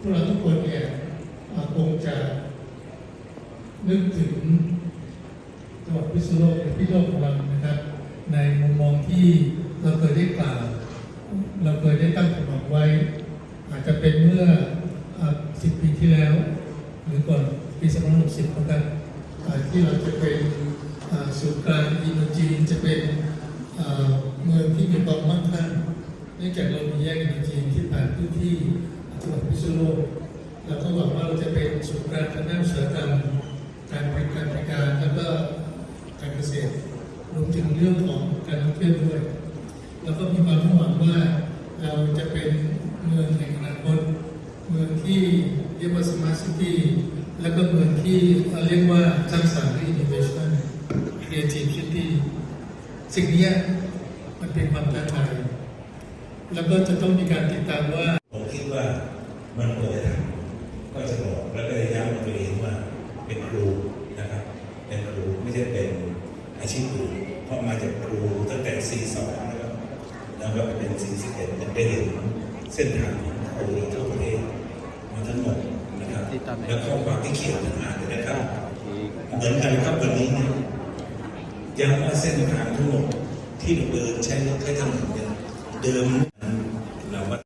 พวกเราทุกคนเนี่ยคงจะนึกถึงจังหวัดพิษณุโลกหรือพิษณุโลกของเรานะครับ ในมุมมองที่เราเคยได้กล่าว เราเคยได้ตั้งความหวังไว้ อาจจะเป็นเมื่อสิบปีที่แล้ว หรือก่อนปี2560นะครับอ่าที่เราจะเป็นศูนย์กลางอินโดจีนจะเป็นเมืองที่มีความมั่งคั่งเนื่องจากเรามีแยกอินโดจีนที่ผ่านพื้นที่ จังหวัดพิษณุโลกเราก็หวังว่าเราจะเป็นศูนย์กลางทางด้านอุตสาหกรรมการบริการบริการแล้วก็การเกษตรรวมถึงเรื่องของการท่องเที่ยวด้วย แล้วก็มีความหวังว่าเราจะเป็นเมืองแห่งอนาคตเมืองที่เรียกว่าสมาร์ทซิตี้แล้วก็เมืองที่เราเรียกว่าสร้างสรรค์ innovation creativity สิ่งนี้มันเป็นความท้าทายแล้วก็จะต้องมีการติดตามว่า ผมคิดว่า มันควรจะทำก็จะบอกแล้วก็จะย้ำตัวเองว่าเป็นครูนะครับ เป็นครูไม่ใช่เป็นอาชีพครูเพราะมาจากครูตั้งแต่42นะครับแล้วก็เป็น41เป็นเห็นเส้นทางของครูทั่วประเทศมาทั้งหมดนะครับแล้วข้อความที่เขียนต่างหากเลยนะครับเหมือนกันครับวันนี้เนี่ยย้ำว่าเส้นทางทั้งหมดที่เราเดินใช้รถใช้ถนนเนี่ยเดิม